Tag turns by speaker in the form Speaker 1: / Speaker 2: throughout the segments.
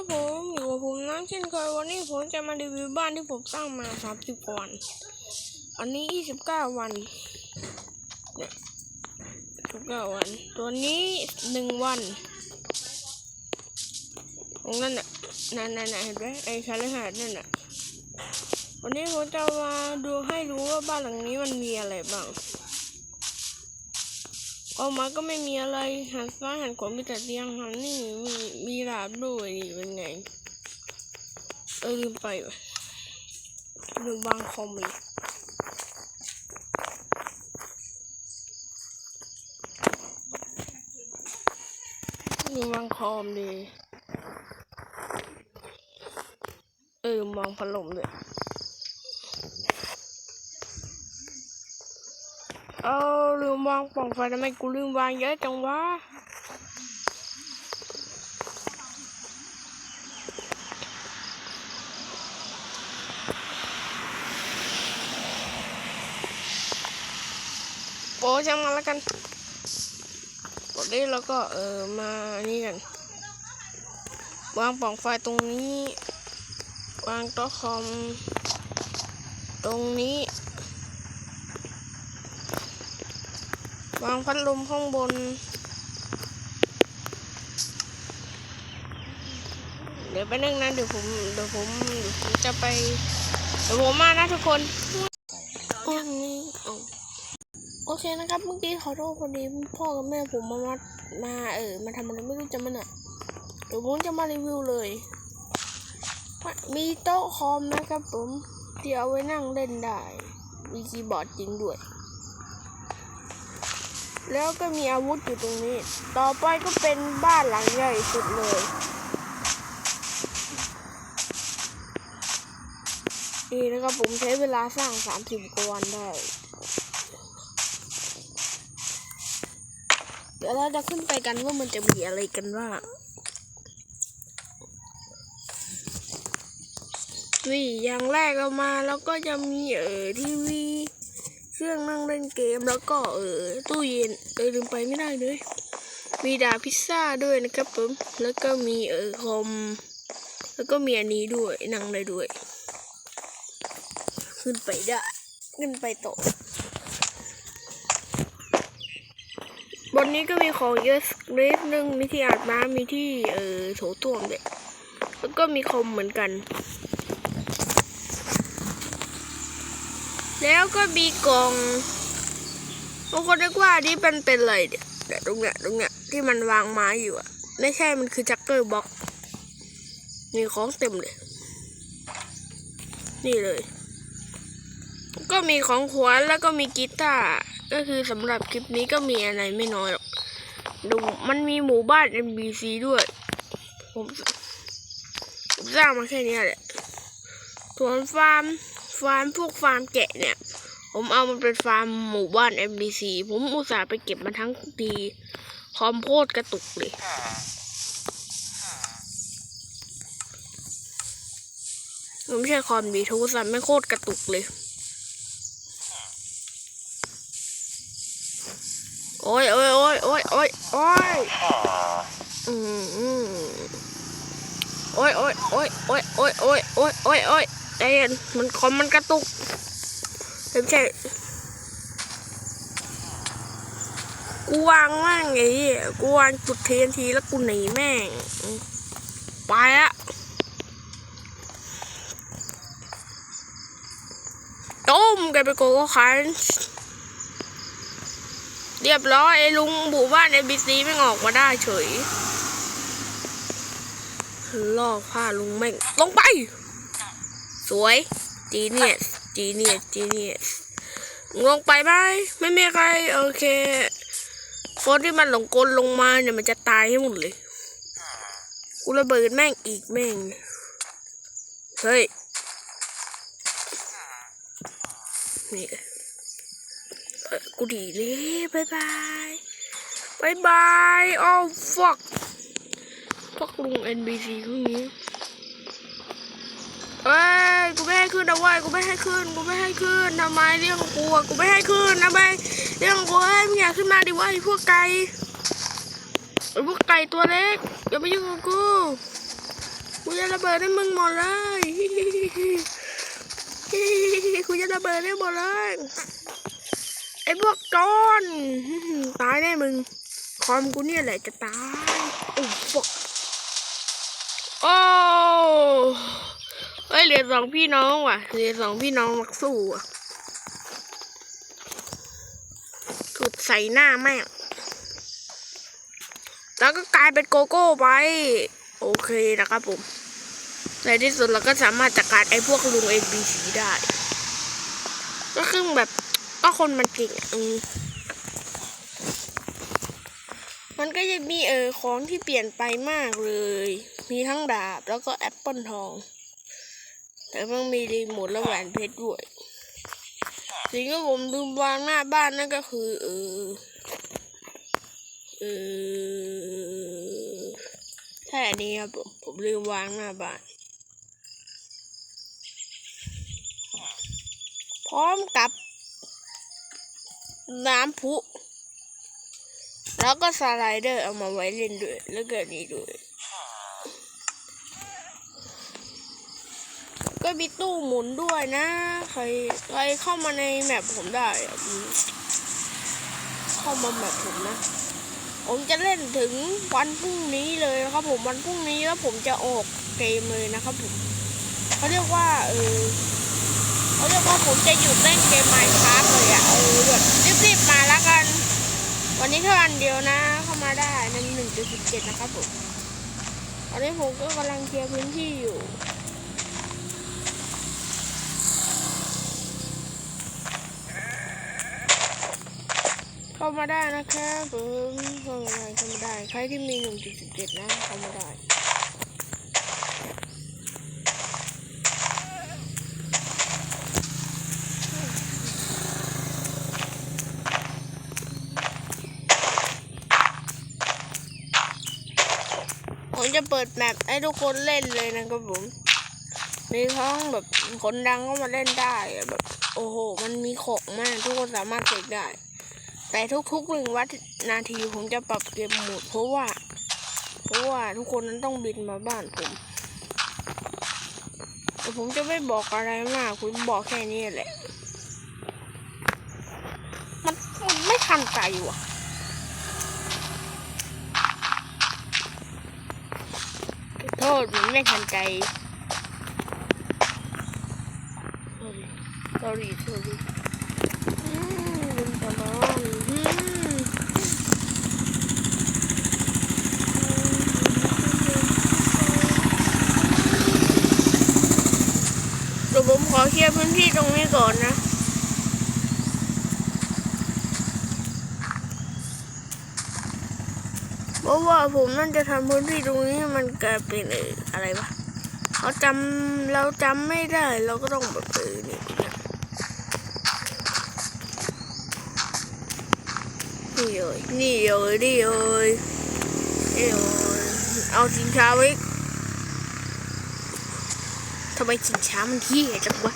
Speaker 1: ครับผมอยู่กับผมน้ำเช่นเคยวันนี้ผมจะมารีวิวบ้านที่ผมสร้างมาสามสิบวันอันนี้ยี่สิบเก้าวันเนี่ยสิบเก้าวัน ตัวนี้หนึ่งวันตรงนั้นน่ะนั่นนั่นน่ะเห็นไหมไอ้คาลิหาดนั่นน่ะวันนี้ผมจะมาดูให้รู้ว่าบ้านหลังนี้มันมีอะไรบ้าง ออกมาก็ไม่มีอะไรหันซ้ายหันขวามีแต่เตียงหันนี่มีมีดาบด้วยนี่เป็นไงเออลืมไปวะลืมวางคอมเลยลืมวางคอมดีเออมองพัดลมเลยเออ มวางป่องไฟทำไมกูลืมวางเยอะจังวะโอ้ช่างมันแล้วกันกดได้แล้วก็เออมานี่กัน วางป่องไฟตรงนี้ วางโต๊ะคอม ตรงนี้ วางพัดลมข้างบน เดี๋ยวไปนึ่งนะเดี๋ยวผมเดี๋ยวผมเดี๋ยวผมจะไปเดี๋ยวผมมานะทุกคนอ้นี่โอเคนะครับเมื่อกี้ขอโทษพอดีพ่อกับแม่ผมมามามาเออมาทำอะไรไม่รู้จะมันอะเดี๋ยวผมจะมารีวิวเลย มีโต๊ะคอมนะครับผมที่เอาไว้นั่งเล่นได้ มีคีย์บอร์ดจริงด้วย แล้วก็มีอาวุธอยู่ตรงนี้ ต่อไปก็เป็นบ้านหลังใหญ่สุดเลย นี่นะครับผมใช้เวลาสร้าง30กว่าวันได้ เดี๋ยวเราจะขึ้นไปกันว่ามันจะมีอะไรกันบ้างนี่อย่างแรกเรามาแล้วก็จะมีเออทีวี เครื่องนั่งเล่นเกมแล้วก็เออตู้เย็นเออลืมไปไม่ได้เลย มีดาพิซซ่าด้วยนะครับผมแล้วก็มีเออคอมแล้วก็มีอันนี้ด้วยนั่งได้ด้วย ขึ้นไปได้ขึ้นไปโตะบนนี้ก็มีของเยอะนิดนึงมีที่อาบน้ำมีที่เออโถส้วมด้วยแล้วก็มีคอมเหมือนกัน แล้วก็มีกล่องบางคนนึกว่านนี้เป็นเป็นอะไรเนี่ยเนี่ยตรงเนี้ยตรงเนี้ยที่มันวางไม้อยู่อะไม่ใช่มันคือจักเกอร์บ็อกมีของเต็มเลย นี่เลย ก็มีของขวัญแล้วก็มีกีตาร์ก็คือสำหรับคลิปนี้ก็มีอะไรไม่น้อยหรอกดูมันมีหมู่บ้าน NBC ด้วย ผมสร้างมาแค่นี้แหละสวนฟาร์ม ฟาร์มพวกฟาร์มแกะเนี่ย ผมเอามันเป็นฟาร์มหมู่บ้าน NBC ผมอุตส่าห์ไปเก็บมาทั้งทีคอมโพดกระตุกเลยมันไม่ใช่คอมดีทรศัพท์ไม่โคตรกระตุกเลย โอ้ยโอ้ยโอ้ยโอ้ยโอ้ยโอ้ยอืมอืมโอ้ยโอ้ยโอ้ยโอ้ยโอ้ยโอ้ยโอ้ยโอ้ย โอ้ยใจเย็นมันคอมมันกระตุกไม่ใช่ กูวางว่างไอ้กูวางจุดเทียนทีแล้วกูหนีแม่ง ไปละต้มกันไปโกโก้คันเรียบร้อยไอ้ลุงหมู่บ้านเอบีซีไม่ออกมาได้เฉยลอกผ้าลุงแม่งลงไป สวยจีเนียสจีเนียสจีเนียสงงไปไหมไม่มีใครโอเคคนที่มันหลงกลลงมาเนี่ยมันจะตายให้หมดเลย กูระเบิดแม่งอีกแม่ง เฮ้ย นี่กูดีเลยบายบายบายบายโอ้ fuck พวกลุง NBC พวกนี้ เอ้ยกูไม่ให้ขึ้นนะเว้ยกูไม่ให้ขึ้น กูไม่ให้ขึ้นทำไมเรื่องกูอะกูไม่ให้ขึ้นนะเว้เรื่องกูเอ้ยมึงอย่าขึ้นมาดิเว้ยพวกไก่ไอ้พวกไก่ตัวเล็กอย่ามายุ่งกับกูกูจะระเบิดให้มึงหมดเลยกูจะระเบิดให้หมดเลยไอ้พวกจอนตายแน่มึงคอมกูเนี่ยแหละจะตายโอ้ฟกโอ้ เฮ้ยเหลือสองพี่น้องว่ะเหลือสองพี่น้องมักสู้อะสุดใส่หน้าแม่งแล้วก็กลายเป็นโกโก้ไป โอเคนะครับผม ในที่สุดเราก็สามารถจัดการไอ้พวกลุง ABC ได้ ก็คือแบบก็คนมันเก่งอืมมันก็จะมีเออของที่เปลี่ยนไปมากเลย มีทั้งดาบแล้วก็แอปเปิลทอง แต่มันมีรีโมทและแหวนเพชรด้วยสิ่งที่ผมลืมวางหน้าบ้านนั่นก็คือ เออเออใช่อันนี้ครับผมผมลืมวางหน้าบ้าน พร้อมกับ น้ำพุ แล้วก็สไลเดอร์เอามาไว้เล่นด้วย แล้วก็นี่ด้วย ก็มีตู้หมุนด้วยนะ ใครใครเข้ามาในแมปผมได้อะเข้ามาแมปผมนะ ผมจะเล่นถึงวันพรุ่งนี้เลยนะครับผมวันพรุ่งนี้แล้วผมจะออกเกมเลยนะครับผมเขาเรียกว่าเออเขาเรียกว่าผมจะหยุดเล่นเกมไมค์คราฟเลยอะเออแบบรีบๆมาแล้วกัน วันนี้แค่วันเดียวนะ เข้ามาได้ในหนึ่งจุดสิบเจ็ดนะครับผมตอนนี้ผมก็กำลังเคลียร์พื้นที่อยู่ เข้ามาได้นะครับผมเข้ามาได้เข้ามาได้ ใครที่มีหนึ่งจุดเจ็ดนะ เข้ามาได้ผมจะเปิดแมปให้ทุกคนเล่นเลยนะครับผม มีทั้งแบบคนดังก็มาเล่นได้แบบ โอ้โห มันมีของมาก ทุกคนสามารถเสกได้ แต่ทุกๆหนึ่งวันาทีผมจะปรับเกมโหมดเพราะว่า เพราะว่าทุกคนนั้นต้องบินมาบ้านผมแต่ผมจะไม่บอกอะไรมากผมบอกแค่นี้แหละ มันมันไม่ทันใจว่ะโทษมันไม่ทันใจ sorry sorry อืมลืมตลอดอืมเดี๋ยวผมขอเคลียร์พื้นที่ตรงนี้ก่อนนะเพราะว่าผมนั่นจะทำพื้นที่ตรงนี้มันกลายเป็นอะไรวะเขาจำเราจำไม่ได้เราก็ต้องแบบเออนี่นี่เลยนี่เลยนี่เลยนี่เลยเอาชิงช้าไว้ ทำไมชิงช้ามันเที่จังวะ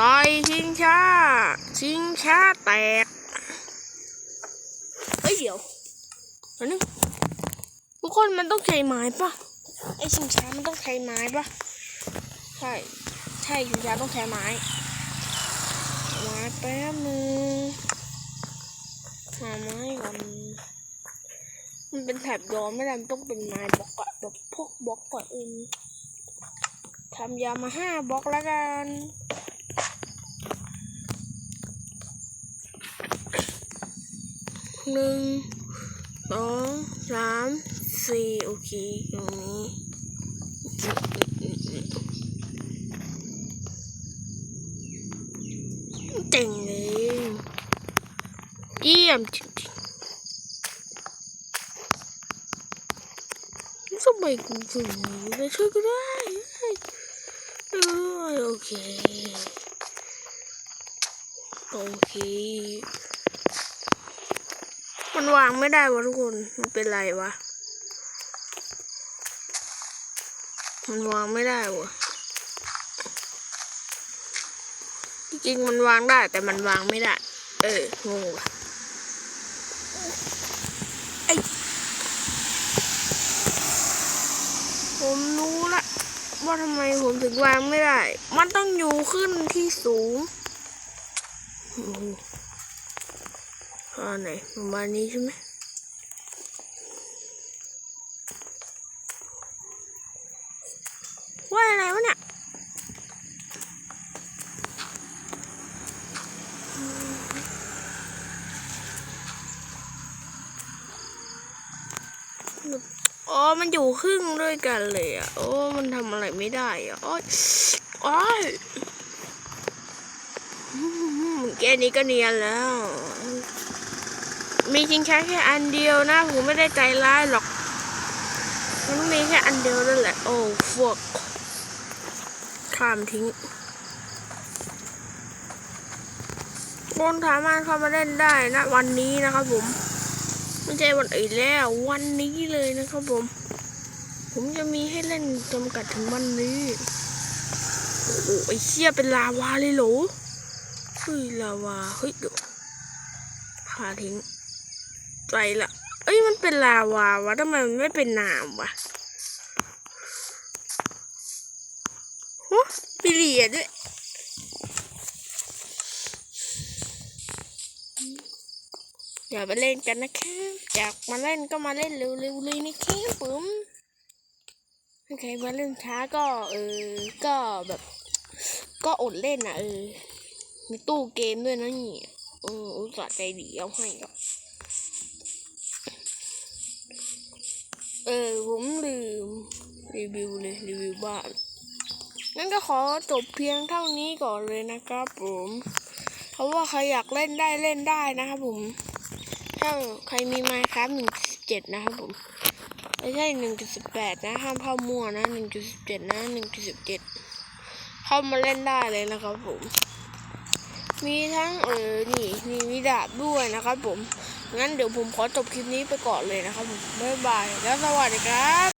Speaker 1: ต่อยชิงช้า ชิงช้าแตก เฮ้ยเดี๋ยวอันนึงทุกคนมันต้องใช้ไม้ปะไอชิงช้ามันต้องใช้ไม้ปะใช่ ใช่ชิงช้าต้องใช้ไม้ ไม้แป๊บนึงหาไม้ก่อน มันเป็นแถบย้อนไม่ได้มันต้องเป็นไม้บล็อกอะแบบพวกบล็อกก่อนอื่นทำยามาห้าบล็อกแล้วกันหนึ่งสองสามสี่โอเคตรงนี้เจ๋งเลยเยี่ยมจริงๆทำ ไมกูถึงได้ช่วยก็ได้โอเค โอเค มันวางไม่ได้วะทุกคน มันเป็นไรวะ มันวางไม่ได้วะจริงมันวางได้แต่มันวางไม่ได้ เอองงวะไอ้ ว่าทำไมผมถึงวางไม่ได้ มันต้องอยู่ขึ้นที่สูงอ้โหอ่าไหนประมาณนี้ใช่ไหม อ๋อ มันอยู่ครึ่งด้วยกันเลยอะ โอ้ มันทำอะไรไม่ได้อะโอ้ยโอ้ยอืมแค่นี้ก็เนียนแล้ว มีจริงแค่แค่อันเดียวนะ ผมไม่ได้ใจร้ายหรอก มันมีแค่อันเดียวนั่นแหละ โอ้ฟวกข้ามทิ้งคนสามารถเข้ามาเล่นได้นะ วันนี้นะครับผม ไม่ใช่วันอื่นแล้ววันนี้เลยนะครับผม ผมจะมีให้เล่นจำกัดถึงวันนี้ โอ้โหไอเชี่ยเป็นลาวาเลยเหรอเฮ้ยลาวาเฮ้ยเดี๋ยวพาทิ้งใจละเอ้ยมันเป็นลาวาวะทำไมมันไม่เป็นน้ำวะฮะมีเหรียญด้วย อย่าไปเล่นกันนะครับอยากมาเล่นก็มาเล่นเร็วๆเลยนะครับผมถ้าใคมาเล่นช้าก็เออก็แบบ ก็อดเล่นนะเออ มีตู้เกมด้วยนะนี่เอออุตส่าห์ใจดีเอาให้ก็เออผมลืมรีวิวเลยรีวิวบ้านงั้นก็ขอจบเพียงเท่านี้ก่อนเลยนะครับผม เพราะว่าใครอยากเล่นได้เล่นได้นะครับผม ถ้าใครมีไมค์ครับหนึ่งเจ็ดนะครับผมไม่ใช่หนึ่งจุดสิบแปดนะ ห้ามเข้ามั่วนะหนึ่งจุดสิบเจ็ดนะหนึ่งจุดสิบเจ็ดเข้ามาเล่นได้เลยนะครับผม มีทั้งเออนี่มีมีดาบด้วยนะครับผม งั้นเดี๋ยวผมขอจบคลิปนี้ไปก่อนเลยนะครับผม บ๊ายบาย แล้วสวัสดีครับ